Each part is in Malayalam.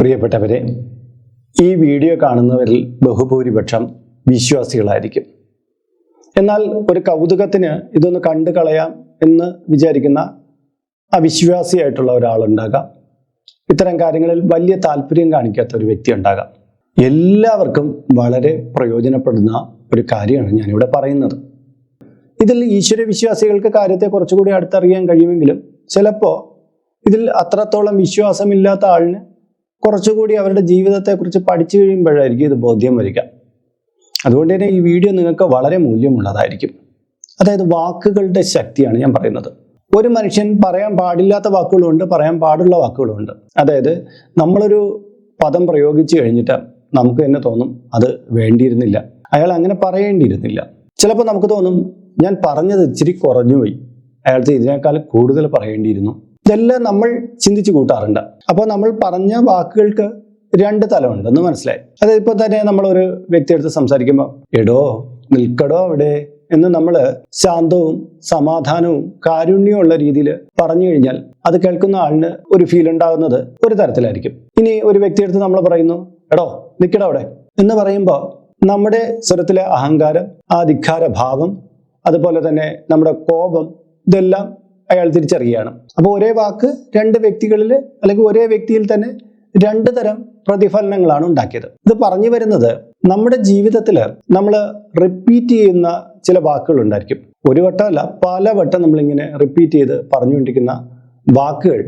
പ്രിയപ്പെട്ടവരെ ഈ വീഡിയോ കാണുന്നവരിൽ ബഹുഭൂരിപക്ഷം വിശ്വാസികളായിരിക്കും. എന്നാൽ ഒരു കൗതുകത്തിന് ഇതൊന്ന് കണ്ടു കളയാം എന്ന് വിചാരിക്കുന്ന അവിശ്വാസിയായിട്ടുള്ള ഒരാളുണ്ടാകാം. ഇത്തരം കാര്യങ്ങളിൽ വലിയ താല്പര്യം കാണിക്കാത്ത ഒരു വ്യക്തി ഉണ്ടാകാം. എല്ലാവർക്കും വളരെ പ്രയോജനപ്പെടുന്ന ഒരു കാര്യമാണ് ഞാനിവിടെ പറയുന്നത്. ഇതിൽ ഈശ്വര വിശ്വാസികൾക്ക് കാര്യത്തെ കുറച്ചുകൂടി അടുത്തറിയാൻ കഴിയുമെങ്കിലും ചിലപ്പോൾ ഇതിൽ അത്രത്തോളം വിശ്വാസമില്ലാത്ത ആളിന് കുറച്ചുകൂടി അവരുടെ ജീവിതത്തെക്കുറിച്ച് പഠിച്ചു കഴിയുമ്പോഴായിരിക്കും ഇത് ബോധ്യം വരിക. അതുകൊണ്ട് തന്നെ ഈ വീഡിയോ നിങ്ങൾക്ക് വളരെ മൂല്യമുള്ളതായിരിക്കും. അതായത് വാക്കുകളുടെ ശക്തിയാണ് ഞാൻ പറയുന്നത്. ഒരു മനുഷ്യൻ പറയാൻ പാടില്ലാത്ത വാക്കുകളുണ്ട് പറയാൻ പാടുള്ള വാക്കുകളുണ്ട്. അതായത് നമ്മളൊരു പദം പ്രയോഗിച്ചു കഴിഞ്ഞിട്ട് നമുക്ക് തന്നെ തോന്നും അത് വേണ്ടിയിരുന്നില്ല. അയാൾ അങ്ങനെ പറയേണ്ടിയിരുന്നില്ല. ചിലപ്പോൾ നമുക്ക് തോന്നും ഞാൻ പറഞ്ഞത് ഇച്ചിരി കുറഞ്ഞുപോയി. അയാൾക്ക് ഇതിനേക്കാൾ കൂടുതൽ പറയേണ്ടിയിരുന്നു. ഇതെല്ലാം നമ്മൾ ചിന്തിച്ചു കൂട്ടാറുണ്ട്. അപ്പോൾ നമ്മൾ പറഞ്ഞ വാക്കുകൾക്ക് രണ്ട് തലമുണ്ടെന്ന് മനസ്സിലായി. അതായത് ഇപ്പോൾ തന്നെ നമ്മളൊരു വ്യക്തിയെടുത്ത് സംസാരിക്കുമ്പോൾ എടോ നിൽക്കടോ അവിടെ എന്ന് നമ്മൾ ശാന്തവും സമാധാനവും കാരുണ്യവും ഉള്ള രീതിയിൽ പറഞ്ഞു കഴിഞ്ഞാൽ അത് കേൾക്കുന്ന ആളിന് ഒരു ഫീൽ ഉണ്ടാകുന്നത് ഒരു തരത്തിലായിരിക്കും. ഇനി ഒരു വ്യക്തിയെടുത്ത് നമ്മൾ പറയുന്നു എടോ നിൽക്കടോ അവിടെ എന്ന് പറയുമ്പോൾ നമ്മുടെ സ്വരത്തിലെ അഹങ്കാരം ആ ധിക്കാര ഭാവം അതുപോലെ തന്നെ നമ്മുടെ കോപം ഇതെല്ലാം അയാൾ തിരിച്ചറിയുകയാണ്. അപ്പോൾ ഒരേ വാക്ക് രണ്ട് വ്യക്തികളിൽ അല്ലെങ്കിൽ ഒരേ വ്യക്തിയിൽ തന്നെ രണ്ട് തരം പ്രതിഫലനങ്ങളാണ് ഉണ്ടാക്കിയത്. ഇത് പറഞ്ഞു വരുന്നത് നമ്മുടെ ജീവിതത്തിൽ നമ്മൾ റിപ്പീറ്റ് ചെയ്യുന്ന ചില വാക്കുകൾ ഉണ്ടായിരിക്കും. ഒരു വട്ടമല്ല പല വട്ടം നമ്മളിങ്ങനെ റിപ്പീറ്റ് ചെയ്ത് പറഞ്ഞുകൊണ്ടിരിക്കുന്ന വാക്കുകൾ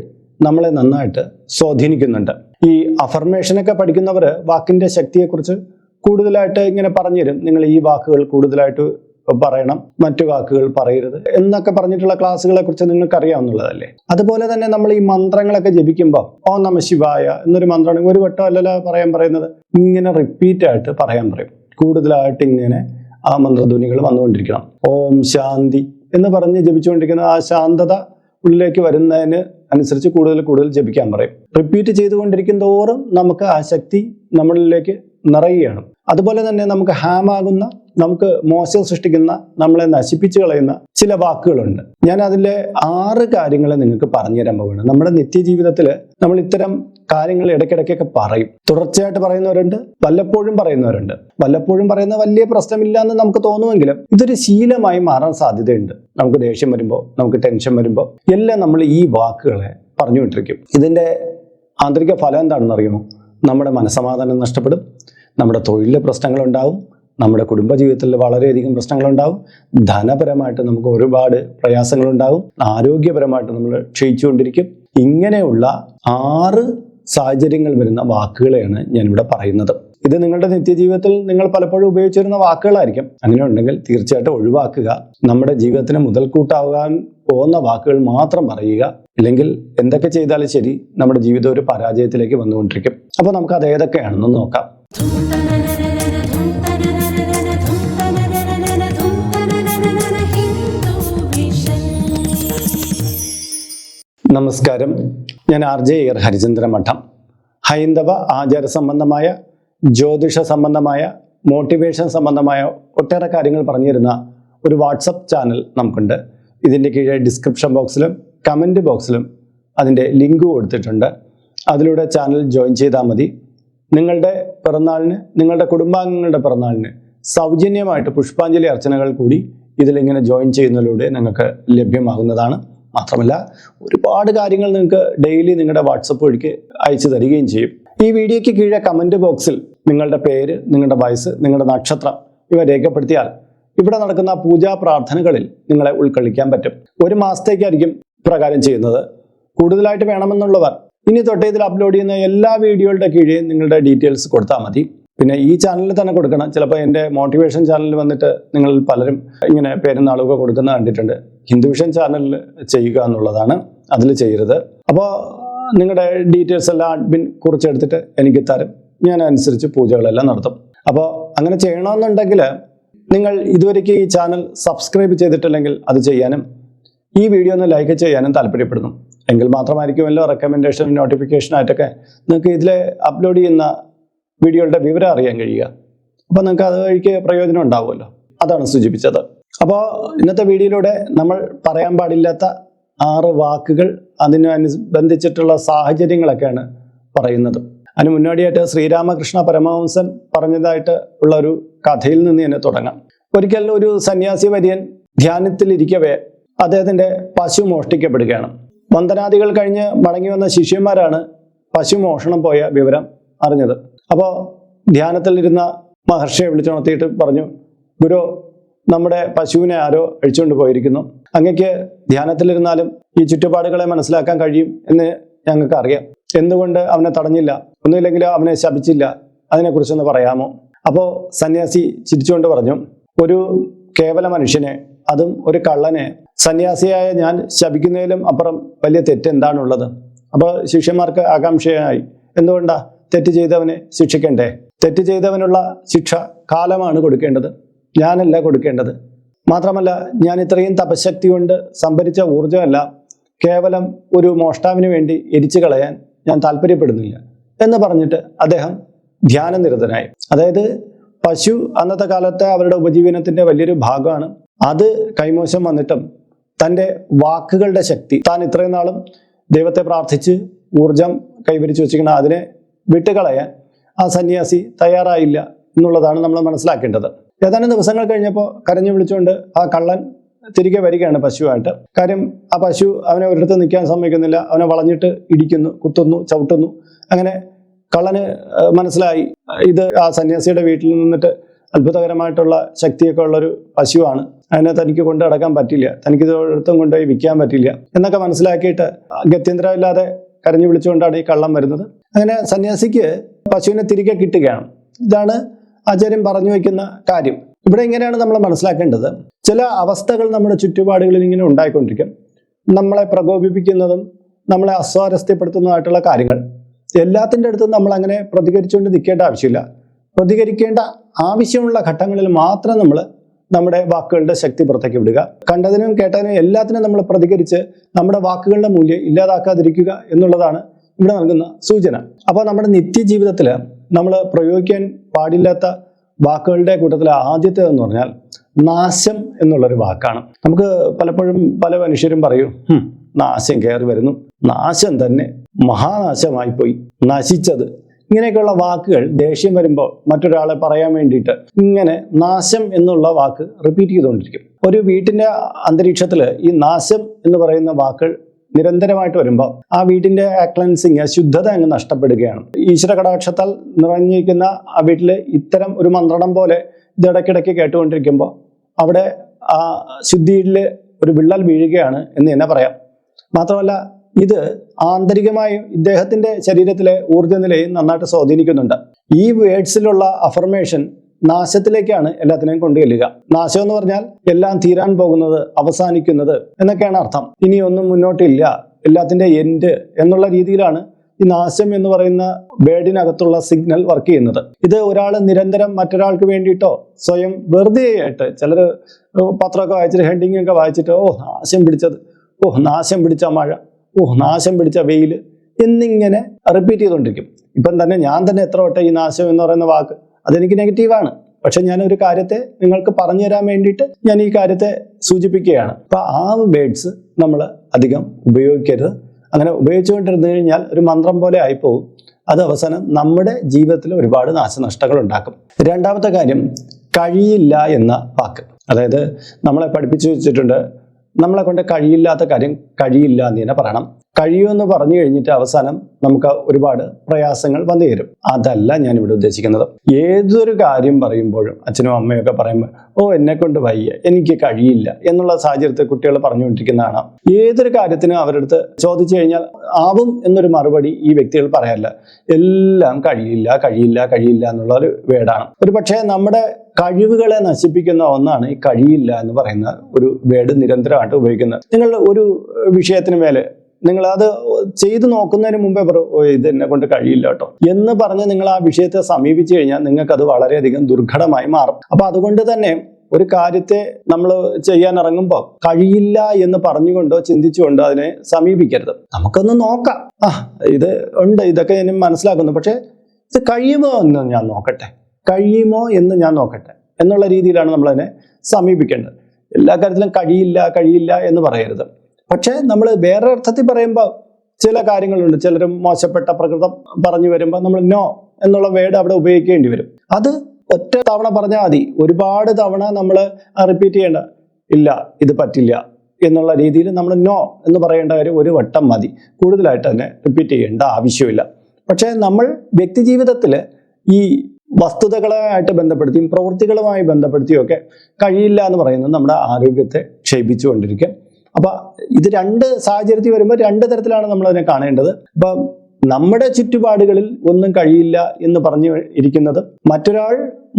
നമ്മളെ നന്നായിട്ട് സ്വാധീനിക്കുന്നുണ്ട്. ഈ അഫർമേഷനൊക്കെ പഠിക്കുന്നവർ വാക്കിന്റെ ശക്തിയെക്കുറിച്ച് കൂടുതലായിട്ട് ഇങ്ങനെ പറഞ്ഞുതരും. നിങ്ങൾ ഈ വാക്കുകൾ കൂടുതലായിട്ട് പറയണം മറ്റു വാക്കുകൾ പറയരുത് എന്നൊക്കെ പറഞ്ഞിട്ടുള്ള ക്ലാസ്സുകളെ കുറിച്ച് നിങ്ങൾക്ക് അറിയാവുന്നതല്ലേ അതുപോലെ തന്നെ നമ്മൾ ഈ മന്ത്രങ്ങളൊക്കെ ജപിക്കുമ്പോൾ ഓ നമ ശിവായ എന്നൊരു മന്ത്രമാണ് ഒരു വട്ടം അല്ലല്ലോ പറയാൻ പറയുന്നത് ഇങ്ങനെ റിപ്പീറ്റ് ആയിട്ട് പറയാൻ പറയും. കൂടുതലായിട്ട് ഇങ്ങനെ ആ മന്ത്രധ്വനികൾ വന്നുകൊണ്ടിരിക്കണം. ഓം ശാന്തി എന്ന് പറഞ്ഞ് ജപിച്ചുകൊണ്ടിരിക്കുന്ന ആ ശാന്തത ഉള്ളിലേക്ക് വരുന്നതിന് അനുസരിച്ച് കൂടുതൽ കൂടുതൽ ജപിക്കാൻ പറയും. റിപ്പീറ്റ് ചെയ്തുകൊണ്ടിരിക്കും തോറും നമുക്ക് ആ ശക്തി നമ്മളിലേക്ക് നിറയുകയാണ്. അതുപോലെ തന്നെ നമുക്ക് ഹാമാകുന്ന നമുക്ക് മോശം സൃഷ്ടിക്കുന്ന നമ്മളെ നശിപ്പിച്ചു കളയുന്ന ചില വാക്കുകളുണ്ട്. ഞാൻ അതിലെ ആറ് കാര്യങ്ങൾ നിങ്ങൾക്ക് പറഞ്ഞു തരാൻ പോവുകയാണ്. നമ്മുടെ നിത്യജീവിതത്തിൽ നമ്മൾ ഇത്തരം കാര്യങ്ങൾ ഇടയ്ക്കിടയ്ക്കൊക്കെ പറയും. തുടർച്ചയായിട്ട് പറയുന്നവരുണ്ട് വല്ലപ്പോഴും പറയുന്നവരുണ്ട്. വല്ലപ്പോഴും പറയുന്ന വലിയ പ്രശ്നമില്ല എന്ന് നമുക്ക് തോന്നുമെങ്കിലും ഇതൊരു ശീലമായി മാറാൻ സാധ്യതയുണ്ട്. നമുക്ക് ദേഷ്യം വരുമ്പോൾ നമുക്ക് ടെൻഷൻ വരുമ്പോൾ എല്ലാം നമ്മൾ ഈ വാക്കുകളെ പറഞ്ഞുകൊണ്ടിരിക്കും. ഇതിന്റെ ആന്തരിക ഫലം എന്താണെന്ന് അറിയുമോ നമ്മുടെ മനസമാധാനം നഷ്ടപ്പെടും നമ്മുടെ തൊഴിലിൽ പ്രശ്നങ്ങളുണ്ടാവും നമ്മുടെ കുടുംബജീവിതത്തിൽ വളരെയധികം പ്രശ്നങ്ങളുണ്ടാവും ധനപരമായിട്ട് നമുക്ക് ഒരുപാട് പ്രയാസങ്ങളുണ്ടാവും ആരോഗ്യപരമായിട്ട് നമ്മൾ ക്ഷയിച്ചുകൊണ്ടിരിക്കും. ഇങ്ങനെയുള്ള ആറ് സാഹചര്യങ്ങൾ വരുന്ന വാക്കുകളെയാണ് ഞാനിവിടെ പറയുന്നത്. ഇത് നിങ്ങളുടെ നിത്യജീവിതത്തിൽ നിങ്ങൾ പലപ്പോഴും ഉപയോഗിച്ചിരുന്ന വാക്കുകളായിരിക്കും. അങ്ങനെ ഉണ്ടെങ്കിൽ തീർച്ചയായിട്ടും ഒഴിവാക്കുക നമ്മുടെ ജീവിതത്തിന് മുതൽക്കൂട്ടാകാൻ പോകുന്ന വാക്കുകൾ മാത്രം പറയുക ഇല്ലെങ്കിൽ എന്തൊക്കെ ചെയ്താലും ശരി നമ്മുടെ ജീവിതം ഒരു പരാജയത്തിലേക്ക് വന്നുകൊണ്ടിരിക്കും. അപ്പോൾ നമുക്ക് അത് ഏതൊക്കെയാണെന്ന് നോക്കാം. നമസ്കാരം. ഞാൻ ആർ ജെ എർ ഹരിചന്ദ്ര മഠം. ഹൈന്ദവ ആചാര സംബന്ധമായ ജ്യോതിഷ സംബന്ധമായ മോട്ടിവേഷൻ സംബന്ധമായ ഒട്ടേറെ കാര്യങ്ങൾ പറഞ്ഞിരുന്ന ഒരു വാട്സപ്പ് ചാനൽ നമുക്കുണ്ട്. ഇതിന്റെ കീഴെ ഡിസ്ക്രിപ്ഷൻ ബോക്സിലും കമന്റ് ബോക്സിലും അതിന്റെ ലിങ്ക് കൊടുത്തിട്ടുണ്ട്. അതിലൂടെ ചാനൽ ജോയിൻ ചെയ്താൽ മതി. നിങ്ങളുടെ പിറന്നാളിന് നിങ്ങളുടെ കുടുംബാംഗങ്ങളുടെ പിറന്നാളിന് സൗജന്യമായിട്ട് പുഷ്പാഞ്ജലി അർച്ചനകൾ കൂടി ഇതിലിങ്ങനെ ജോയിൻ ചെയ്യുന്നതിലൂടെ നിങ്ങൾക്ക് ലഭ്യമാകുന്നതാണ്. മാത്രമല്ല ഒരുപാട് കാര്യങ്ങൾ നിങ്ങൾക്ക് ഡെയിലി നിങ്ങളുടെ വാട്സപ്പ് വഴിക്ക് അയച്ചു തരികയും ചെയ്യും. ഈ വീഡിയോയ്ക്ക് കീഴെ കമന്റ് ബോക്സിൽ നിങ്ങളുടെ പേര് നിങ്ങളുടെ വയസ്സ് നിങ്ങളുടെ നക്ഷത്രം ഇവ രേഖപ്പെടുത്തിയാൽ ഇവിടെ നടക്കുന്ന പൂജാ പ്രാർത്ഥനകളിൽ നിങ്ങളെ ഉൾക്കൊള്ളിക്കാൻ പറ്റും. ഒരു മാസത്തേക്കായിരിക്കും പ്രകാരം ചെയ്യുന്നത്. കൂടുതലായിട്ട് വേണമെന്നുള്ളവർ ഇനി തൊട്ട് ഇതിൽ അപ്ലോഡ് ചെയ്യുന്ന എല്ലാ വീഡിയോകളുടെ കീഴിൽ നിങ്ങളുടെ ഡീറ്റെയിൽസ് കൊടുത്താൽ മതി. പിന്നെ ഈ ചാനലിൽ തന്നെ കൊടുക്കണം. ചിലപ്പോൾ എന്റെ മോട്ടിവേഷൻ ചാനലിൽ വന്നിട്ട് നിങ്ങൾ പലരും ഇങ്ങനെ പേരും നാളുകൾ കൊടുക്കുന്ന കണ്ടിട്ടുണ്ട് ഹിന്ദുവിഷൻ ചാനലിൽ ചെയ്യുക എന്നുള്ളതാണ് അതിൽ ചെയ്യരുത്. അപ്പോൾ നിങ്ങളുടെ ഡീറ്റെയിൽസ് എല്ലാം അഡ്മിൻ കുറിച്ചെടുത്തിട്ട് എനിക്ക് തരും. ഞാൻ അനുസരിച്ച് പൂജകളെല്ലാം നടത്തും. അപ്പോൾ അങ്ങനെ ചെയ്യണമെന്നുണ്ടെങ്കിൽ നിങ്ങൾ ഇതുവരേക്ക് ഈ ചാനൽ സബ്സ്ക്രൈബ് ചെയ്തിട്ടില്ലെങ്കിൽ അത് ചെയ്യാനും ഈ വീഡിയോ ഒന്ന് ലൈക്ക് ചെയ്യാനും താല്പര്യപ്പെടുന്നു. എങ്കിൽ മാത്രമായിരിക്കുമല്ലോ റെക്കമെൻഡേഷൻ നോട്ടിഫിക്കേഷൻ ആയിട്ടൊക്കെ നിങ്ങൾക്ക് ഇതിലെ അപ്ലോഡ് ചെയ്യുന്ന വീഡിയോകളുടെ വിവരം അറിയാൻ കഴിയുക. അപ്പോൾ നിങ്ങൾക്ക് അത് വഴിക്ക് പ്രയോജനം ഉണ്ടാവുമല്ലോ. അതാണ് സൂചിപ്പിച്ചത്. അപ്പോൾ ഇന്നത്തെ വീഡിയോയിലൂടെ നമ്മൾ പറയാൻ പാടില്ലാത്ത ആറ് വാക്കുകൾ അതിനനുബന്ധിച്ചിട്ടുള്ള സാഹചര്യങ്ങളൊക്കെയാണ് പറയുന്നത്. അതിന് മുന്നോടിയായിട്ട് ശ്രീരാമകൃഷ്ണ പരമഹംസൻ പറഞ്ഞതായിട്ട് ഉള്ള ഒരു കഥയിൽ നിന്ന് തന്നെ തുടങ്ങാം. ഒരിക്കൽ ഒരു സന്യാസി വര്യൻ ധ്യാനത്തിലിരിക്കവേ അദ്ദേഹത്തിന്റെ പശു മോഷ്ടിക്കപ്പെടുകയാണ്. വന്ദനാദികൾ കഴിഞ്ഞ് മടങ്ങി വന്ന ശിഷ്യന്മാരാണ് പശു മോഷണം പോയ വിവരം അറിഞ്ഞത്. അപ്പോൾ ധ്യാനത്തിലിരുന്ന മഹർഷിയെ വിളിച്ചുണർത്തിയിട്ട് പറഞ്ഞു ഗുരു നമ്മുടെ പശുവിനെ ആരോ അഴിച്ചുകൊണ്ട് പോയിരിക്കുന്നു. അങ്ങക്ക് ധ്യാനത്തിലിരുന്നാലും ഈ ചുറ്റുപാടുകളെ മനസ്സിലാക്കാൻ കഴിയും എന്ന് ഞങ്ങൾക്ക് അറിയാം. എന്തുകൊണ്ട് അവനെ തടഞ്ഞില്ല? ഒന്നുമില്ലെങ്കിൽ അവനെ ശപിച്ചില്ല? അതിനെക്കുറിച്ചൊന്ന് പറയാമോ? അപ്പോൾ സന്യാസി ചിരിച്ചുകൊണ്ട് പറഞ്ഞു ഒരു കേവല മനുഷ്യനെ അതും ഒരു കള്ളനെ സന്യാസിയായ ഞാൻ ശപിക്കുന്നതിലും അപ്പുറം വലിയ തെറ്റ് എന്താണുള്ളത്? അപ്പോൾ ശിഷ്യന്മാർക്ക് ആകാംക്ഷയായി എന്തുകൊണ്ടാ തെറ്റ് ചെയ്തവനെ ശിക്ഷിക്കണ്ടേ? തെറ്റ് ചെയ്തവനുള്ള ശിക്ഷ കാലമാണ് കൊടുക്കേണ്ടത് ഞാനല്ല കൊടുക്കേണ്ടത്. മാത്രമല്ല ഞാൻ ഇത്രയും തപശക്തി കൊണ്ട് സംഭരിച്ച ഊർജമല്ല കേവലം ഒരു മോഷ്ടാവിന് വേണ്ടി എരിച്ചു കളയാൻ ഞാൻ താല്പര്യപ്പെടുന്നില്ല എന്ന് പറഞ്ഞിട്ട് അദ്ദേഹം ധ്യാനനിരതനായി. അതായത് പശു അന്നത്തെ കാലത്തെ അവരുടെ ഉപജീവനത്തിന്റെ വലിയൊരു ഭാഗമാണ്. അത് കൈമോശം വന്നിട്ടും തന്റെ വാക്കുകളുടെ ശക്തി. താൻ ഇത്രയും നാളും ദൈവത്തെ പ്രാർത്ഥിച്ച് ഊർജം കൈവരിച്ചു വെച്ചിരിക്കുന്ന അതിനെ വിട്ടുകളയാൻ ആ സന്യാസി തയ്യാറായില്ല എന്നുള്ളതാണ് നമ്മൾ മനസ്സിലാക്കേണ്ടത്. ഏതാനും ദിവസങ്ങൾ കഴിഞ്ഞപ്പോൾ കരഞ്ഞു വിളിച്ചുകൊണ്ട് ആ കള്ളൻ തിരികെ വരികയാണ് പശുവായിട്ട്. കാര്യം ആ പശു അവനെ ഒരിടത്ത് നിൽക്കാൻ സമ്മതിക്കുന്നില്ല. അവനെ വളഞ്ഞിട്ട് ഇടിക്കുന്നു കുത്തുന്നു ചവിട്ടുന്നു. അങ്ങനെ കള്ളന് മനസ്സിലായി. ഇത് ആ സന്യാസിയുടെ വീട്ടിൽ നിന്നിട്ട് അത്ഭുതകരമായിട്ടുള്ള ശക്തിയൊക്കെ ഉള്ളൊരു പശുവാണ്. അതിനെ തനിക്ക് കൊണ്ടു നടക്കാൻ പറ്റില്ല. തനിക്ക് ഇതൊരിടത്തും കൊണ്ടുപോയി വിൽക്കാൻ പറ്റില്ല. എന്നൊക്കെ മനസ്സിലാക്കിയിട്ട് ഗത്യന്തരമില്ലാതെ കരഞ്ഞു വിളിച്ചുകൊണ്ടാണ് ഈ കള്ളം വരുന്നത്. അങ്ങനെ സന്യാസിക്ക് പശുവിനെ തിരികെ കിട്ടുകയാണ്. ഇതാണ് ആചാര്യം പറഞ്ഞു വയ്ക്കുന്ന കാര്യം. ഇവിടെ ഇങ്ങനെയാണ് നമ്മൾ മനസ്സിലാക്കേണ്ടത്. ചില അവസ്ഥകൾ നമ്മുടെ ചുറ്റുപാടുകളിൽ ഇങ്ങനെ ഉണ്ടായിക്കൊണ്ടിരിക്കും. നമ്മളെ പ്രകോപിപ്പിക്കുന്നതും നമ്മളെ അസ്വാരസ്യപ്പെടുത്തുന്നതുമായിട്ടുള്ള കാര്യങ്ങൾ. എല്ലാത്തിന്റെ അടുത്തും നമ്മൾ അങ്ങനെ പ്രതികരിച്ചുകൊണ്ട് നിൽക്കേണ്ട ആവശ്യമില്ല. പ്രതികരിക്കേണ്ട ആവശ്യമുള്ള ഘട്ടങ്ങളിൽ മാത്രം നമ്മൾ നമ്മുടെ വാക്കുകളുടെ ശക്തി പുറത്തേക്ക് വിടുക. കണ്ടതിനും കേട്ടതിനും എല്ലാത്തിനും നമ്മൾ പ്രതികരിച്ച് നമ്മുടെ വാക്കുകളുടെ മൂല്യം ഇല്ലാതാക്കാതിരിക്കുക എന്നുള്ളതാണ് ഇവിടെ നൽകുന്ന സൂചന. അപ്പോൾ നമ്മുടെ നിത്യജീവിതത്തിൽ നമ്മൾ പ്രയോഗിക്കാൻ പാടില്ലാത്ത വാക്കുകളുടെ കൂട്ടത്തിൽ ആദ്യത്തേതെന്ന് പറഞ്ഞാൽ നാശം എന്നുള്ളൊരു വാക്കാണ്. നമുക്ക് പലപ്പോഴും പല മനുഷ്യരും പറയും നാശം കയറി വരുന്നു. നാശം തന്നെ മഹാനാശമായി പോയി. നശിച്ചത് ഇങ്ങനെയൊക്കെയുള്ള വാക്കുകൾ ദേഷ്യം വരുമ്പോൾ മറ്റൊരാളെ പറയാൻ വേണ്ടിയിട്ട് ഇങ്ങനെ നാശം എന്നുള്ള വാക്ക് റിപ്പീറ്റ് ചെയ്തുകൊണ്ടിരിക്കും. ഒരു വീട്ടിന്റെ അന്തരീക്ഷത്തിൽ ഈ നാശം എന്ന് പറയുന്ന വാക്കുകൾ നിരന്തരമായിട്ട് വരുമ്പോൾ ആ വീട്ടിന്റെ ക്ലൻസിങ് ശുദ്ധത അങ്ങ് നഷ്ടപ്പെടുകയാണ്. ഈശ്വര കടാക്ഷത്താൽ നിറഞ്ഞിരിക്കുന്ന ആ വീട്ടിൽ ഇത്തരം ഒരു മന്ത്രണം പോലെ ഇത് ഇടയ്ക്കിടയ്ക്ക് കേട്ടുകൊണ്ടിരിക്കുമ്പോൾ അവിടെ ആ ശുദ്ധിയിൽ ഒരു വിള്ളൽ വീഴുകയാണ് എന്ന് തന്നെ പറയാം. മാത്രമല്ല ഇത് ആന്തരികമായി ഇദ്ദേഹത്തിന്റെ ശരീരത്തിലെ ഊർജ നിലയും നന്നായിട്ട് സ്വാധീനിക്കുന്നുണ്ട്. ഈ വേഡ്സിലുള്ള അഫർമേഷൻ നാശത്തിലേക്കാണ് എല്ലാത്തിനെയും കൊണ്ടുചെല്ലുക നാശം എന്ന് പറഞ്ഞാൽ എല്ലാം തീരാൻ പോകുന്നത് അവസാനിക്കുന്നത് എന്നൊക്കെയാണ് അർത്ഥം. ഇനി ഒന്നും മുന്നോട്ടില്ല. എല്ലാത്തിന്റെ എൻഡ് എന്നുള്ള രീതിയിലാണ് ഈ നാശം എന്ന് പറയുന്ന ബേഡിനകത്തുള്ള സിഗ്നൽ വർക്ക് ചെയ്യുന്നത്. ഇത് ഒരാൾ നിരന്തരം മറ്റൊരാൾക്ക് വേണ്ടിയിട്ടോ സ്വയം വെറുതെ ആയിട്ട് ചിലർ പത്രമൊക്കെ വായിച്ചിട്ട് ഹെഡിങ് ഒക്കെ വായിച്ചിട്ട് ഓ നാശം പിടിച്ചത് ഓ നാശം പിടിച്ച മഴ. ഓ നാശം പിടിച്ച വെയിൽ എന്നിങ്ങനെ റിപ്പീറ്റ് ചെയ്തുകൊണ്ടിരിക്കും. ഇപ്പം തന്നെ ഞാൻ തന്നെ എത്ര വട്ടം ഈ നാശം എന്ന് പറയുന്ന വാക്ക് അതെനിക്ക് നെഗറ്റീവാണ് പക്ഷെ ഞാൻ ഒരു കാര്യത്തെ നിങ്ങൾക്ക് പറഞ്ഞു തരാൻ വേണ്ടിയിട്ട് ഞാൻ ഈ കാര്യത്തെ സൂചിപ്പിക്കുകയാണ്. അപ്പൊ ആ വേർഡ്സ് നമ്മൾ അധികം ഉപയോഗിക്കരുത്. അങ്ങനെ ഉപയോഗിച്ചുകൊണ്ടിരുന്നു കഴിഞ്ഞാൽ ഒരു മന്ത്രം പോലെ ആയിപ്പോവും. അത് അവസാനം നമ്മുടെ ജീവിതത്തിൽ ഒരുപാട് നാശനഷ്ടങ്ങൾ ഉണ്ടാക്കും. രണ്ടാമത്തെ കാര്യം കഴിയില്ല എന്ന വാക്ക്. അതായത് നമ്മളെ പഠിപ്പിച്ചു വെച്ചിട്ടുണ്ട് നമ്മളെ കൊണ്ട് കഴിയില്ലാത്ത കാര്യം കഴിയില്ല എന്ന് തന്നെ പറയണം. കഴിയുമെന്ന് പറഞ്ഞു കഴിഞ്ഞിട്ട് അവസാനം നമുക്ക് ഒരുപാട് പ്രയാസങ്ങൾ വന്നു തരും അതല്ല ഞാൻ ഇവിടെ ഉദ്ദേശിക്കുന്നത്. ഏതൊരു കാര്യം പറയുമ്പോഴും അച്ഛനും അമ്മയൊക്കെ പറയുമ്പോൾ ഓ എന്നെ കൊണ്ട് വയ്യ എനിക്ക് കഴിയില്ല എന്നുള്ള സാഹചര്യത്തിൽ കുട്ടികൾ പറഞ്ഞുകൊണ്ടിരിക്കുന്നതാണ്. ഏതൊരു കാര്യത്തിനും അവരുടെ അടുത്ത് ചോദിച്ചു കഴിഞ്ഞാൽ ആവും എന്നൊരു മറുപടി ഈ വ്യക്തികൾ പറയാറില്ല എല്ലാം കഴിയില്ല കഴിയില്ല കഴിയില്ല എന്നുള്ള ഒരു വേടാണ്. ഒരു പക്ഷേ നമ്മുടെ കഴിവുകളെ നശിപ്പിക്കുന്ന ഒന്നാണ് ഈ കഴിയില്ല എന്ന് പറയുന്ന ഒരു വേട് നിരന്തരമായിട്ട് ഉപയോഗിക്കുന്നത്. നിങ്ങൾ ഒരു വിഷയത്തിന് മേലെ നിങ്ങൾ അത് ചെയ്തു നോക്കുന്നതിന് മുമ്പേ ഓ ഇത് എന്നെ കൊണ്ട് കഴിയില്ല കേട്ടോ. എന്ന് പറഞ്ഞ് നിങ്ങൾ ആ വിഷയത്തെ സമീപിച്ചു കഴിഞ്ഞാൽ നിങ്ങൾക്ക് അത് വളരെയധികം ദുർഘടമായി മാറും. അപ്പൊ അതുകൊണ്ട് തന്നെ ഒരു കാര്യത്തെ നമ്മൾ ചെയ്യാൻ ഇറങ്ങുമ്പോൾ കഴിയില്ല എന്ന് പറഞ്ഞുകൊണ്ടോ ചിന്തിച്ചുകൊണ്ടോ അതിനെ സമീപിക്കരുത്. നമുക്കൊന്ന് നോക്കാം. ആ ഇത് ഉണ്ട് ഇതൊക്കെ ഞാൻ മനസ്സിലാക്കുന്നു. പക്ഷേ ഇത് കഴിയുമോ എന്ന് ഞാൻ നോക്കട്ടെ. കഴിയുമോ എന്ന് ഞാൻ നോക്കട്ടെ എന്നുള്ള രീതിയിലാണ് നമ്മളതിനെ സമീപിക്കേണ്ടത്. എല്ലാ കാര്യത്തിലും കഴിയില്ല കഴിയില്ല എന്ന് പറയരുത്. പക്ഷേ നമ്മൾ വേറെ അർത്ഥത്തിൽ പറയുമ്പോൾ ചില കാര്യങ്ങളുണ്ട്. ചിലരും മോശപ്പെട്ട പ്രകൃതം പറഞ്ഞു വരുമ്പോൾ നമ്മൾ നോ എന്നുള്ള വേർഡ് അവിടെ ഉപയോഗിക്കേണ്ടി വരും. അത് ഒറ്റ തവണ പറഞ്ഞാൽ മതി. ഒരുപാട് തവണ നമ്മൾ റിപ്പീറ്റ് ചെയ്യേണ്ട. ഇല്ല ഇത് പറ്റില്ല എന്നുള്ള രീതിയിൽ നമ്മൾ നോ എന്ന് പറയേണ്ട കാര്യം ഒരു വട്ടം മതി. കൂടുതലായിട്ട് തന്നെ റിപ്പീറ്റ് ചെയ്യേണ്ട ആവശ്യമില്ല. പക്ഷേ നമ്മൾ വ്യക്തി ജീവിതത്തിൽ ഈ വസ്തുതകളായിട്ട് ബന്ധപ്പെടുത്തിയും പ്രവൃത്തികളുമായി ബന്ധപ്പെടുത്തിയും ഒക്കെ കഴിയില്ല എന്ന് പറയുന്നത് നമ്മുടെ ആരോഗ്യത്തെ ക്ഷയിപ്പിച്ചുകൊണ്ടിരിക്കും. അപ്പൊ ഇത് രണ്ട് സാഹചര്യത്തിൽ വരുമ്പോൾ രണ്ട് തരത്തിലാണ് നമ്മൾ അതിനെ കാണേണ്ടത്. അപ്പൊ നമ്മുടെ ചുറ്റുപാടുകളിൽ ഒന്നും കഴിയില്ല എന്ന് പറഞ്ഞു ഇരിക്കുന്നത് മറ്റൊരാൾ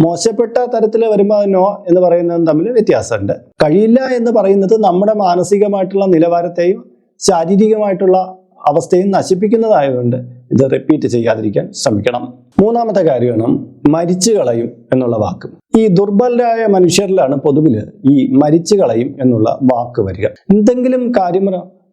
മോശപ്പെട്ട തരത്തിൽ വരുമ്പോൾ നോ എന്ന് പറയുന്നതും തമ്മിൽ വ്യത്യാസമുണ്ട്. കഴിയില്ല എന്ന് പറയുന്നത് നമ്മുടെ മാനസികമായിട്ടുള്ള നിലവാരത്തെയും ശാരീരികമായിട്ടുള്ള അവസ്ഥയും നശിപ്പിക്കുന്നതായതുകൊണ്ട് ഇത് റിപ്പീറ്റ് ചെയ്യാതിരിക്കാൻ ശ്രമിക്കണം. മൂന്നാമത്തെ കാര്യമാണ് മരിച്ചു കളയും എന്നുള്ള വാക്ക്. ഈ ദുർബലരായ മനുഷ്യരിലാണ് പൊതുവിൽ ഈ മരിച്ചു കളയും എന്നുള്ള വാക്ക് വരിക. എന്തെങ്കിലും കാര്യം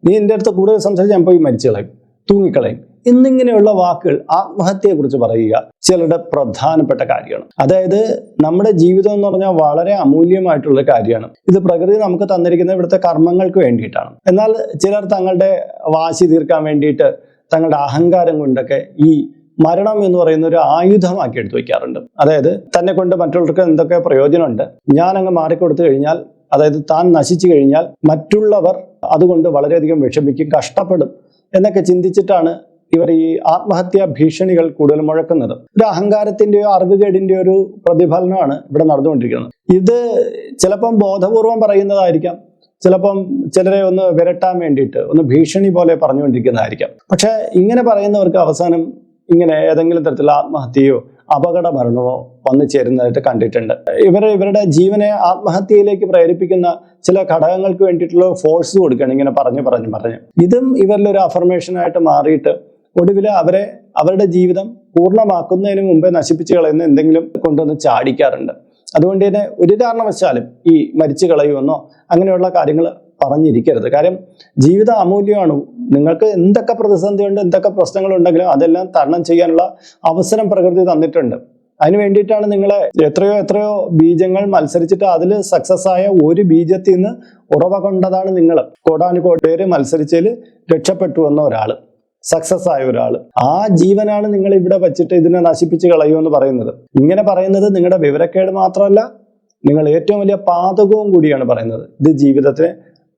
നീ എന്റെ അടുത്ത് കൂടുതൽ സംസാരിച്ച് ഞാൻ പോയി മരിച്ചു കളയും തൂങ്ങിക്കളയും. എന്നിങ്ങനെയുള്ള വാക്കുകൾ ആത്മഹത്യയെക്കുറിച്ച് പറയുക ചിലരുടെ പ്രധാനപ്പെട്ട കാര്യമാണ്. അതായത് നമ്മുടെ ജീവിതം എന്ന് പറഞ്ഞാൽ വളരെ അമൂല്യമായിട്ടുള്ള കാര്യമാണ്. ഇത് പ്രകൃതി നമുക്ക് തന്നിരിക്കുന്ന ഇവിടുത്തെ കർമ്മങ്ങൾക്ക് വേണ്ടിയിട്ടാണ്. എന്നാൽ ചിലർ തങ്ങളുടെ വാശി തീർക്കാൻ വേണ്ടിയിട്ട് തങ്ങളുടെ അഹങ്കാരം കൊണ്ടൊക്കെ ഈ മരണം എന്ന് പറയുന്ന ഒരു ആയുധമാക്കി എടുത്തു വയ്ക്കാറുണ്ട്. അതായത് തന്നെ കൊണ്ട് മറ്റുള്ളവർക്ക് എന്തൊക്കെ പ്രയോജനമുണ്ട്? ഞാൻ അങ്ങ് മാറിക്കൊടുത്തു കഴിഞ്ഞാൽ അതായത് താൻ നശിച്ചു കഴിഞ്ഞാൽ മറ്റുള്ളവർ അതുകൊണ്ട് വളരെയധികം വിഷമിക്കും കഷ്ടപ്പെടും എന്നൊക്കെ ചിന്തിച്ചിട്ടാണ് ഇവർ ഈ ആത്മഹത്യാ ഭീഷണികൾ കൂടുതൽ മുഴക്കുന്നത്. ഒരു അഹങ്കാരത്തിന്റെയോ അറിവുകേടിന്റെയോ ഒരു പ്രതിഫലനമാണ് ഇവിടെ നടന്നുകൊണ്ടിരിക്കുന്നത്. ഇത് ചിലപ്പം ബോധപൂർവം പറയുന്നതായിരിക്കാം. ചിലപ്പം ചിലരെ ഒന്ന് വിരട്ടാൻ വേണ്ടിയിട്ട് ഒന്ന് ഭീഷണി പോലെ പറഞ്ഞുകൊണ്ടിരിക്കുന്നതായിരിക്കാം. പക്ഷെ ഇങ്ങനെ പറയുന്നവർക്ക് അവസാനം ഇങ്ങനെ ഏതെങ്കിലും തരത്തിലുള്ള ആത്മഹത്യയോ അപകട മരണമോ വന്നു ചേരുന്നതായിട്ട് കണ്ടിട്ടുണ്ട്. ഇവർ ഇവരുടെ ജീവനെ ആത്മഹത്യയിലേക്ക് പ്രേരിപ്പിക്കുന്ന ചില ഘടകങ്ങൾക്ക് വേണ്ടിയിട്ടുള്ള ഫോഴ്സ് കൊടുക്കുകയാണ് ഇങ്ങനെ പറഞ്ഞു പറഞ്ഞു പറഞ്ഞു. ഇതും ഇവരിലൊരു അഫർമേഷനായിട്ട് മാറിയിട്ട് ഒടുവിൽ അവരെ അവരുടെ ജീവിതം പൂർണമാക്കുന്നതിന് മുമ്പേ നശിപ്പിച്ചു കളയുന്ന എന്തെങ്കിലും കൊണ്ടുവന്ന് ചാടിക്കാറുണ്ട്. അതുകൊണ്ട് തന്നെ ഒരു കാരണവശാലും ഈ മരിച്ചു കളയുമെന്നോ അങ്ങനെയുള്ള കാര്യങ്ങൾ പറഞ്ഞിരിക്കരുത്. കാര്യം ജീവിതം അമൂല്യമാണ്. നിങ്ങൾക്ക് എന്തൊക്കെ പ്രതിസന്ധിയുണ്ട് എന്തൊക്കെ പ്രശ്നങ്ങളുണ്ടെങ്കിലും അതെല്ലാം തരണം ചെയ്യാനുള്ള അവസരം പ്രകൃതി തന്നിട്ടുണ്ട്. അതിന് വേണ്ടിയിട്ടാണ് നിങ്ങളെ എത്രയോ എത്രയോ ബീജങ്ങൾ മത്സരിച്ചിട്ട് അതിൽ സക്സസ് ആയ ഒരു ബീജത്തിൽ നിന്ന് ഉറവ കൊണ്ടതാണ് നിങ്ങൾ കോടാനുകോടി പേര് മത്സരിച്ചതിൽ രക്ഷപ്പെട്ടു വന്ന ഒരാൾ സക്സസ് ആയ ഒരാൾ ആ ജീവനാണ് നിങ്ങൾ ഇവിടെ വെച്ചിട്ട് ഇതിനെ നശിപ്പിച്ച് എന്ന് പറയുന്നത്. ഇങ്ങനെ പറയുന്നത് നിങ്ങളുടെ വിവരക്കേട് മാത്രമല്ല നിങ്ങൾ ഏറ്റവും വലിയ പാതകവും കൂടിയാണ് പറയുന്നത്. ഇത് ജീവിതത്തെ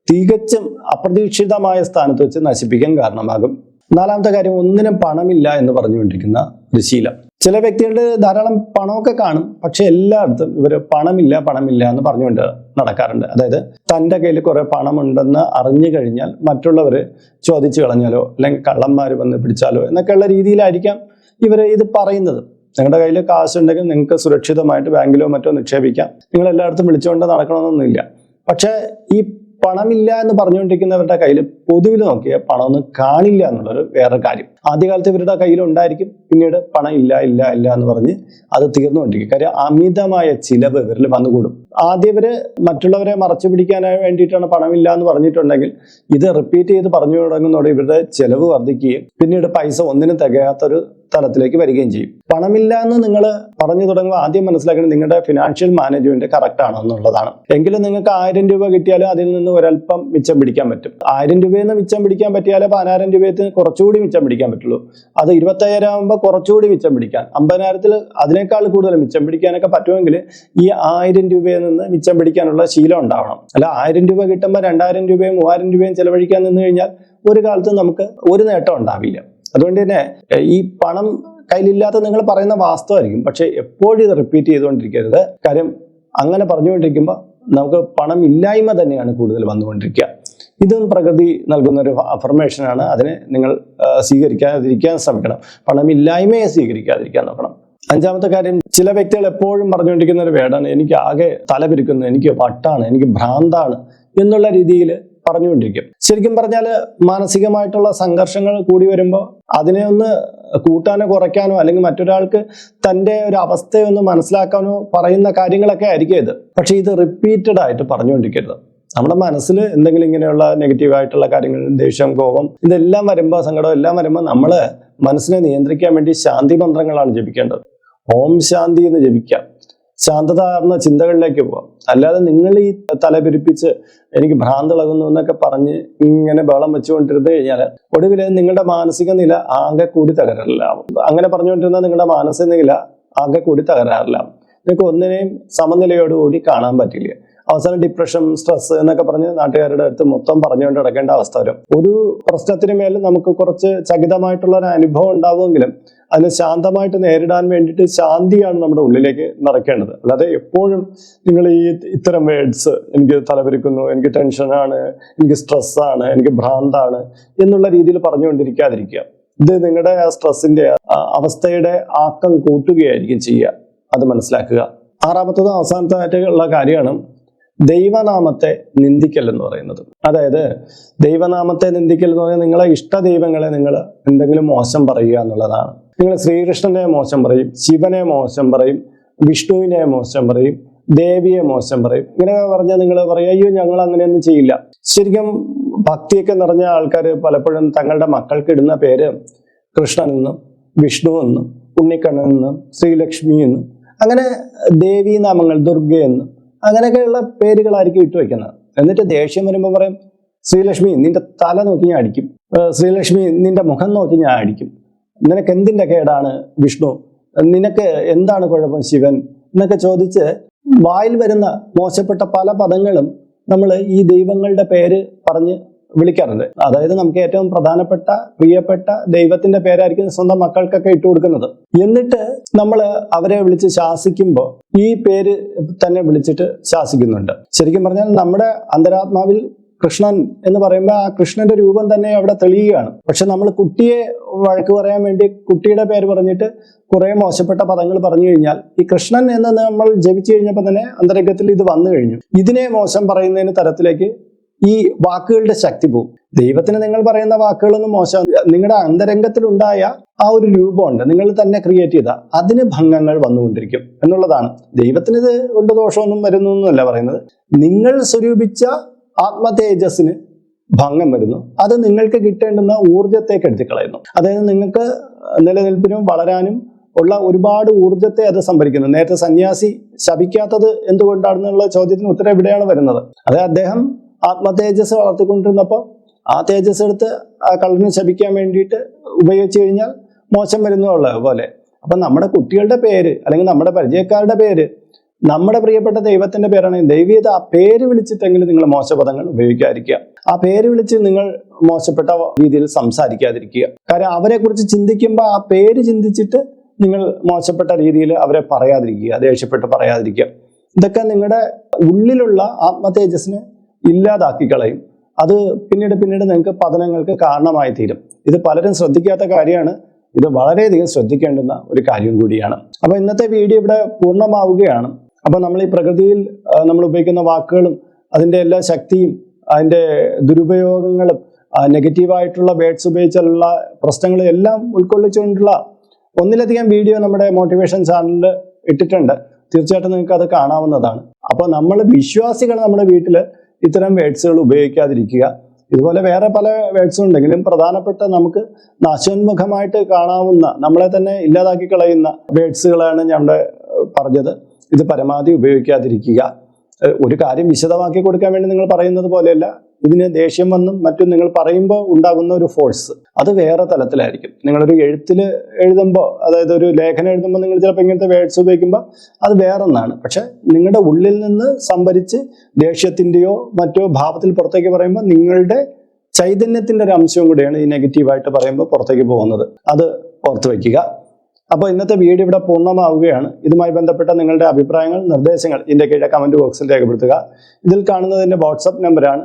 തികച്ചും അപ്രതീക്ഷിതമായ സ്ഥാനത്ത് വെച്ച് നശിപ്പിക്കാൻ കാരണമാകും. നാലാമത്തെ കാര്യം ഒന്നിനും പണമില്ല എന്ന് പറഞ്ഞുകൊണ്ടിരിക്കുന്ന ഒരു ശീലം. ചില വ്യക്തികളുടെ ധാരാളം പണമൊക്കെ കാണും. പക്ഷെ എല്ലായിടത്തും ഇവർ പണമില്ല പണമില്ല എന്ന് പറഞ്ഞുകൊണ്ട് നടക്കാറുണ്ട്. അതായത് തന്റെ കയ്യിൽ കുറെ പണമുണ്ടെന്ന് അറിഞ്ഞു കഴിഞ്ഞാൽ മറ്റുള്ളവർ ചോദിച്ചു കളഞ്ഞാലോ അല്ലെങ്കിൽ കള്ളന്മാർ വന്ന് പിടിച്ചാലോ എന്നൊക്കെയുള്ള രീതിയിലായിരിക്കാം ഇവർ ഇത് പറയുന്നത്. നിങ്ങളുടെ കയ്യിൽ കാശുണ്ടെങ്കിൽ നിങ്ങൾക്ക് സുരക്ഷിതമായിട്ട് ബാങ്കിലോ മറ്റോ നിക്ഷേപിക്കാം. നിങ്ങൾ എല്ലായിടത്തും വിളിച്ചുകൊണ്ട് നടക്കണമെന്നൊന്നുമില്ല. പക്ഷേ ഈ പണമില്ല എന്ന് പറഞ്ഞുകൊണ്ടിരിക്കുന്നവരുടെ കയ്യിൽ പൊതുവിൽ നോക്കിയാൽ പണമൊന്നും കാണില്ല എന്നുള്ളൊരു വേറെ കാര്യം. ആദ്യകാലത്ത് ഇവരുടെ കയ്യിൽ ഉണ്ടായിരിക്കും പിന്നീട് പണം ഇല്ല ഇല്ല ഇല്ല എന്ന് പറഞ്ഞ് അത് തീർന്നുകൊണ്ടിരിക്കും. കാര്യം അമിതമായ ചിലവ് ഇവരിൽ വന്നുകൂടും. ആദ്യം ഇവർ മറ്റുള്ളവരെ മറച്ചു പിടിക്കാനായി വേണ്ടിയിട്ടാണ് പണമില്ല എന്ന് പറഞ്ഞിട്ടുണ്ടെങ്കിൽ ഇത് റിപ്പീറ്റ് ചെയ്ത് പറഞ്ഞു തുടങ്ങുന്നതോടെ ഇവരുടെ ചെലവ് വർദ്ധിക്കുകയും പിന്നീട് പൈസ ഒന്നിനും തികയാത്തൊരു തലത്തിലേക്ക് വരികയും ചെയ്യും. പണമില്ല എന്ന് നിങ്ങൾ പറഞ്ഞു തുടങ്ങുമ്പോൾ ആദ്യം മനസ്സിലാക്കുന്നത് നിങ്ങളുടെ ഫിനാൻഷ്യൽ മാനേജ്മെന്റ് കറക്റ്റ് ആണോ എന്നുള്ളതാണ് എങ്കിലും നിങ്ങൾക്ക് ആയിരം രൂപ കിട്ടിയാലും അതിൽ നിന്ന് ഒരല്പം മിച്ചം പിടിക്കാൻ പറ്റും. ആയിരം രൂപയിൽ നിന്ന് മിച്ചം പിടിക്കാൻ പറ്റിയാലേ പതിനായിരം രൂപയിൽ കുറച്ചുകൂടി മിച്ചം പിടിക്കാൻ പറ്റുള്ളൂ. അത് ഇരുപത്തയ്യായിരം ആകുമ്പോൾ കുറച്ചുകൂടി മിച്ചം പിടിക്കാൻ അമ്പതിനായിരത്തിൽ അതിനേക്കാൾ കൂടുതൽ മിച്ചം പിടിക്കാനൊക്കെ പറ്റുമെങ്കിൽ ഈ ആയിരം രൂപയിൽ നിന്ന് മിച്ചം പിടിക്കാനുള്ള ശീലം ഉണ്ടാവണം. അല്ല ആയിരം രൂപ കിട്ടുമ്പോൾ രണ്ടായിരം രൂപയും മൂവായിരം രൂപയും ചെലവഴിക്കാൻ നിന്ന് കഴിഞ്ഞാൽ ഒരു കാലത്തും നമുക്ക് ഒരു നേട്ടം ഉണ്ടാവില്ല. അതുകൊണ്ട് തന്നെ ഈ പണം കയ്യിലില്ലാത്ത നിങ്ങൾ പറയുന്ന വാസ്തവമായിരിക്കും. പക്ഷെ എപ്പോഴും ഇത് റിപ്പീറ്റ് ചെയ്തുകൊണ്ടിരിക്കരുത്. കാര്യം അങ്ങനെ പറഞ്ഞുകൊണ്ടിരിക്കുമ്പോൾ നമുക്ക് പണം ഇല്ലായ്മ തന്നെയാണ് കൂടുതൽ വന്നുകൊണ്ടിരിക്കുക. ഇതും പ്രകൃതി നൽകുന്ന ഒരു അഫർമേഷനാണ് അതിനെ നിങ്ങൾ സ്വീകരിക്കാതിരിക്കാൻ ശ്രമിക്കണം. പണമില്ലായ്മയെ സ്വീകരിക്കാതിരിക്കാൻ നോക്കണം. അഞ്ചാമത്തെ കാര്യം ചില വ്യക്തികൾ എപ്പോഴും പറഞ്ഞുകൊണ്ടിരിക്കുന്ന ഒരു വേടാണ്. എനിക്ക് ആകെ തലപിരിക്കുന്നു എനിക്ക് വട്ടാണ് എനിക്ക് ഭ്രാന്താണ് എന്നുള്ള രീതിയിൽ പറഞ്ഞുകൊണ്ടിരിക്കും. ശരിക്കും പറഞ്ഞാൽ മാനസികമായിട്ടുള്ള സംഘർഷങ്ങൾ കൂടി വരുമ്പോൾ അതിനെ ഒന്ന് കൂട്ടാനോ കുറയ്ക്കാനോ അല്ലെങ്കിൽ മറ്റൊരാൾക്ക് തന്റെ ഒരു അവസ്ഥയെ ഒന്ന് മനസ്സിലാക്കാനോ പറയുന്ന കാര്യങ്ങളൊക്കെ ആയിരിക്കും ഇത്. പക്ഷേ ഇത് റിപ്പീറ്റഡ് ആയിട്ട് പറഞ്ഞുകൊണ്ടിരിക്കരുത്. നമ്മുടെ മനസ്സിൽ എന്തെങ്കിലും ഇങ്ങനെയുള്ള നെഗറ്റീവ് ആയിട്ടുള്ള കാര്യങ്ങൾ ദേഷ്യം കോപം ഇതെല്ലാം വരുമ്പോൾ സങ്കടം എല്ലാം വരുമ്പോൾ നമ്മൾ മനസ്സിനെ നിയന്ത്രിക്കാൻ വേണ്ടി ശാന്തി മന്ത്രങ്ങളാണ് ജപിക്കേണ്ടത്. ഓം ശാന്തി എന്ന് ജപിക്കാം ശാന്തതാർന്ന ചിന്തകളിലേക്ക് പോവാം. അല്ലാതെ നിങ്ങൾ ഈ തലപിരിപ്പിച്ച് എനിക്ക് ഭ്രാന്തിളകുന്നു എന്നൊക്കെ പറഞ്ഞ് ഇങ്ങനെ ബഹളം വെച്ചുകൊണ്ടിരുന്നു കഴിഞ്ഞാൽ ഒടുവിൽ നിങ്ങളുടെ മാനസിക നില ആകെ കൂടി തകരാറിലാവും. അങ്ങനെ പറഞ്ഞുകൊണ്ടിരുന്ന നിങ്ങളുടെ മാനസിക നില ആകെ കൂടി തകരാറിലാവും. നിങ്ങൾക്ക് ഒന്നിനെയും സമനിലയോടുകൂടി കാണാൻ പറ്റില്ല. അവസാനം ഡിപ്രഷൻ സ്ട്രെസ് എന്നൊക്കെ പറഞ്ഞ് നാട്ടുകാരുടെ അടുത്ത് മൊത്തം പറഞ്ഞുകൊണ്ട് നടക്കേണ്ട അവസ്ഥ വരും. ഒരു പ്രശ്നത്തിന് മേൽ നമുക്ക് കുറച്ച് ചകിതമായിട്ടുള്ള ഒരു അനുഭവം ഉണ്ടാവുമെങ്കിലും അതിനെ ശാന്തമായിട്ട് നേരിടാൻ വേണ്ടിയിട്ട് ശാന്തിയാണ് നമ്മുടെ ഉള്ളിലേക്ക് നിറയ്ക്കേണ്ടത് അല്ലാതെ എപ്പോഴും നിങ്ങൾ ഈ ഇത്തരം വേർഡ്സ് എനിക്ക് തലപെരുക്കുന്നു എനിക്ക് ടെൻഷനാണ് എനിക്ക് സ്ട്രെസ്സാണ് എനിക്ക് ഭ്രാന്താണ് എന്നുള്ള രീതിയിൽ പറഞ്ഞുകൊണ്ടിരിക്കാതിരിക്കുക. ഇത് നിങ്ങളുടെ ആ സ്ട്രെസ്സിന്റെ അവസ്ഥയുടെ ആക്കം കൂട്ടുകയായിരിക്കും ചെയ്യുക. അത് മനസ്സിലാക്കുക. ആറാമത്തത് അവസാനത്തായിട്ടുള്ള കാര്യമാണ് ദൈവനാമത്തെ നിന്ദിക്കൽ എന്ന് പറയുന്നത്. അതായത് ദൈവനാമത്തെ നിന്ദിക്കൽ എന്ന് പറയുന്നത് നിങ്ങളെ ഇഷ്ട ദൈവങ്ങളെ നിങ്ങൾ എന്തെങ്കിലും മോശം പറയുക എന്നുള്ളതാണ്. നിങ്ങൾ ശ്രീകൃഷ്ണനെ മോശം പറയും ശിവനെ മോശം പറയും വിഷ്ണുവിനെ മോശം പറയും ദേവിയെ മോശം പറയും. ഇങ്ങനെ പറഞ്ഞാൽ നിങ്ങൾ പറയും അയ്യോ ഞങ്ങൾ അങ്ങനെയൊന്നും ചെയ്യില്ല. ശരിക്കും ഭക്തിയൊക്കെ നിറഞ്ഞ ആൾക്കാർ പലപ്പോഴും തങ്ങളുടെ മക്കൾക്ക് ഇടുന്ന പേര് കൃഷ്ണൻ എന്നും വിഷ്ണു എന്നും ഉണ്ണിക്കണ്ണൻ എന്നും ശ്രീലക്ഷ്മി എന്നും അങ്ങനെ ദേവീനാമങ്ങൾ ദുർഗ എന്നും അങ്ങനെയൊക്കെയുള്ള പേരുകളായിരിക്കും ഇട്ട് വയ്ക്കുന്നത് എന്നിട്ട് ദേഷ്യം വരുമ്പോൾ പറയും ശ്രീലക്ഷ്മി നിന്റെ തല നോക്കി ഞാൻ അടിക്കും. ശ്രീലക്ഷ്മി നിന്റെ മുഖം നോക്കി ഞാൻ അടിക്കും. നിനക്ക് എന്തിന്റെ കേടാണ് വിഷ്ണു? നിനക്ക് എന്താണ് കുഴപ്പം ശിവൻ? എന്നൊക്കെ ചോദിച്ച് വായിൽ വരുന്ന മോശപ്പെട്ട പല പദങ്ങളും നമ്മൾ ഈ ദൈവങ്ങളുടെ പേര് പറഞ്ഞ് വിളിക്കാറുണ്ട്. അതായത് നമുക്ക് ഏറ്റവും പ്രധാനപ്പെട്ട പ്രിയപ്പെട്ട ദൈവത്തിന്റെ പേരായിരിക്കും സ്വന്തം മക്കൾക്കൊക്കെ ഇട്ടു കൊടുക്കുന്നത്. എന്നിട്ട് നമ്മൾ അവരെ വിളിച്ച് ശാസിക്കുമ്പോൾ ഈ പേര് തന്നെ വിളിച്ചിട്ട് ശാസിക്കുന്നുണ്ട്. ശരിക്കും പറഞ്ഞാൽ നമ്മുടെ അന്തരാത്മാവിൽ കൃഷ്ണൻ എന്ന് പറയുമ്പോൾ ആ കൃഷ്ണന്റെ രൂപം തന്നെ അവിടെ തെളിയുകയാണ്. പക്ഷെ നമ്മൾ കുട്ടിയെ വഴക്ക് പറയാൻ വേണ്ടി കുട്ടിയുടെ പേര് പറഞ്ഞിട്ട് കുറെ മോശപ്പെട്ട പദങ്ങൾ പറഞ്ഞു കഴിഞ്ഞാൽ ഈ കൃഷ്ണൻ എന്ന് നമ്മൾ ജപിച്ചു കഴിഞ്ഞപ്പോൾ തന്നെ അന്തരംഗത്തിൽ ഇത് വന്നു കഴിഞ്ഞു. ഇതിനെ മോശം പറയുന്നതിന് തരത്തിലേക്ക് ഈ വാക്കുകളുടെ ശക്തി പോകും ദൈവത്തിന് നിങ്ങൾ പറയുന്ന വാക്കുകളൊന്നും മോശം. നിങ്ങളുടെ അന്തരംഗത്തിലുണ്ടായ ആ ഒരു രൂപമുണ്ട്. നിങ്ങൾ തന്നെ ക്രിയേറ്റ് ചെയ്ത അതിന് ഭംഗങ്ങൾ വന്നുകൊണ്ടിരിക്കും എന്നുള്ളതാണ്. ദൈവത്തിന് ഇത് കൊണ്ട് ദോഷമൊന്നും വരുന്നു എന്നല്ല പറയുന്നത്. നിങ്ങൾ സ്വരൂപിച്ച ആത്മതേജസ്സിന് ഭംഗം വരുന്നു. അത് നിങ്ങൾക്ക് കിട്ടേണ്ടുന്ന ഊർജത്തേക്ക് എടുത്തു കളയുന്നു. അതായത് നിങ്ങൾക്ക് നിലനിൽപ്പിനും വളരാനും ഉള്ള ഒരുപാട് ഊർജത്തെ അത് സംഭരിക്കുന്നു. നേരത്തെ സന്യാസി ശപിക്കാത്തത് എന്തുകൊണ്ടാണെന്നുള്ള ചോദ്യത്തിന് ഉത്തരം എവിടെയാണ് വരുന്നത്? അതായത് അദ്ദേഹം ആത്മതേജസ് വളർത്തിക്കൊണ്ടിരുന്നപ്പോൾ ആ തേജസ് എടുത്ത് ആ കള്ളനെ ശപിക്കാൻ വേണ്ടിയിട്ട് ഉപയോഗിച്ച് കഴിഞ്ഞാൽ മോശം വരുന്നുള്ള പോലെ അപ്പം നമ്മുടെ കുട്ടികളുടെ പേര് അല്ലെങ്കിൽ നമ്മുടെ പരിചയക്കാരുടെ പേര് നമ്മുടെ പ്രിയപ്പെട്ട ദൈവത്തിന്റെ പേരാണ്. ദൈവീയത ആ പേര് വിളിച്ചിട്ടെങ്കിലും നിങ്ങൾ മോശപദങ്ങൾ ഉപയോഗിക്കാതിരിക്കുക. ആ പേര് വിളിച്ച് നിങ്ങൾ മോശപ്പെട്ട രീതിയിൽ സംസാരിക്കാതിരിക്കുക. കാരണം അവരെ കുറിച്ച് ചിന്തിക്കുമ്പോൾ ആ പേര് ചിന്തിച്ചിട്ട് നിങ്ങൾ മോശപ്പെട്ട രീതിയിൽ അവരെ പറയാതിരിക്കുക ദേഷ്യപ്പെട്ട് പറയാതിരിക്കുക. ഇതൊക്കെ നിങ്ങളുടെ ഉള്ളിലുള്ള ആത്മതേജസ്സിനെ ഇല്ലാതാക്കി കളയും. അത് പിന്നീട് പിന്നീട് നിങ്ങൾക്ക് പതനങ്ങൾക്ക് കാരണമായി തീരും. ഇത് പലരും ശ്രദ്ധിക്കാത്ത കാര്യമാണ്. ഇത് വളരെയധികം ശ്രദ്ധിക്കേണ്ടുന്ന ഒരു കാര്യം കൂടിയാണ്. അപ്പൊ ഇന്നത്തെ വീഡിയോ ഇവിടെ പൂർണമാവുകയാണ്. അപ്പൊ നമ്മൾ ഈ പ്രകൃതിയിൽ നമ്മൾ ഉപയോഗിക്കുന്ന വാക്കുകളും അതിന്റെ എല്ലാ ശക്തിയും അതിന്റെ ദുരുപയോഗങ്ങളും നെഗറ്റീവായിട്ടുള്ള വേർഡ്സ് ഉപയോഗിച്ചുള്ള പ്രശ്നങ്ങളും എല്ലാം ഉൾക്കൊള്ളിച്ചുകൊണ്ടുള്ള ഒന്നിലധികം വീഡിയോ നമ്മുടെ മോട്ടിവേഷൻ ചാനലിൽ ഇട്ടിട്ടുണ്ട്. തീർച്ചയായിട്ടും നിങ്ങൾക്ക് അത് കാണാവുന്നതാണ്. അപ്പോൾ നമ്മൾ വിശ്വാസികൾ നമ്മുടെ വീട്ടിൽ ഇത്തരം വേഡ്സുകൾ ഉപയോഗിക്കാതിരിക്കുക. ഇതുപോലെ വേറെ പല വേഡ്സും ഉണ്ടെങ്കിലും പ്രധാനപ്പെട്ട നമുക്ക് നാശോന്മുഖമായിട്ട് കാണാവുന്ന നമ്മളെ തന്നെ ഇല്ലാതാക്കി കളയുന്ന വേഡ്സുകളാണ് ഞങ്ങളുടെ പറഞ്ഞത്. ഇത് പരമാവധി ഉപയോഗിക്കാതിരിക്കുക. ഒരു കാര്യം വിശദമാക്കി കൊടുക്കാൻ വേണ്ടി നിങ്ങൾ പറയുന്നത് പോലെയല്ല. ഇതിന് ദേഷ്യം വന്നും മറ്റും നിങ്ങൾ പറയുമ്പോൾ ഉണ്ടാകുന്ന ഒരു ഫോഴ്സ് അത് വേറെ തലത്തിലായിരിക്കും. നിങ്ങളൊരു എഴുത്തിൽ എഴുതുമ്പോൾ അതായത് ഒരു ലേഖനം എഴുതുമ്പോൾ നിങ്ങൾ ചിലപ്പോൾ ഇങ്ങനത്തെ വേർഡ്സ് ഉപയോഗിക്കുമ്പോൾ അത് വേറൊന്നാണ്. പക്ഷെ നിങ്ങളുടെ ഉള്ളിൽ നിന്ന് സംഭരിച്ച് ദേഷ്യത്തിന്റെയോ മറ്റോ ഭാവത്തിൽ പുറത്തേക്ക് പറയുമ്പോൾ നിങ്ങളുടെ ചൈതന്യത്തിന്റെ ഒരു അംശവും കൂടിയാണ് ഈ നെഗറ്റീവായിട്ട് പറയുമ്പോൾ പുറത്തേക്ക് പോകുന്നത്. അത് ഓർത്ത് വയ്ക്കുക അപ്പോൾ ഇന്നത്തെ വീഡിയോ ഇവിടെ പൂർണമാവുകയാണ്. ഇതുമായി ബന്ധപ്പെട്ട നിങ്ങളുടെ അഭിപ്രായങ്ങൾ നിർദ്ദേശങ്ങൾ ഇതിന്റെ കീഴെ കമന്റ് ബോക്സിൽ രേഖപ്പെടുത്തുക. ഇതിൽ കാണുന്നതിന്റെ വാട്സപ്പ് നമ്പറാണ്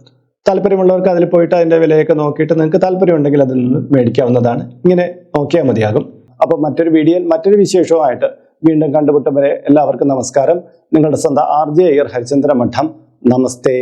താല്പര്യമുള്ളവർക്ക് അതിൽ പോയിട്ട് അതിന്റെ വിലയൊക്കെ നോക്കിയിട്ട് നിങ്ങൾക്ക് താല്പര്യമുണ്ടെങ്കിൽ അതിൽ നിന്ന് മേടിക്കാവുന്നതാണ്. ഇങ്ങനെ നോക്കിയാൽ മതിയാകും. അപ്പോൾ മറ്റൊരു വീഡിയോയിൽ മറ്റൊരു വിശേഷവുമായിട്ട് വീണ്ടും കണ്ടുമുട്ടും വരെ എല്ലാവർക്കും നമസ്കാരം. നിങ്ങളുടെ സ്വന്തം ആർ ജെ അയ്യർ ഹരിചന്ദ്ര മഠം നമസ്തേ.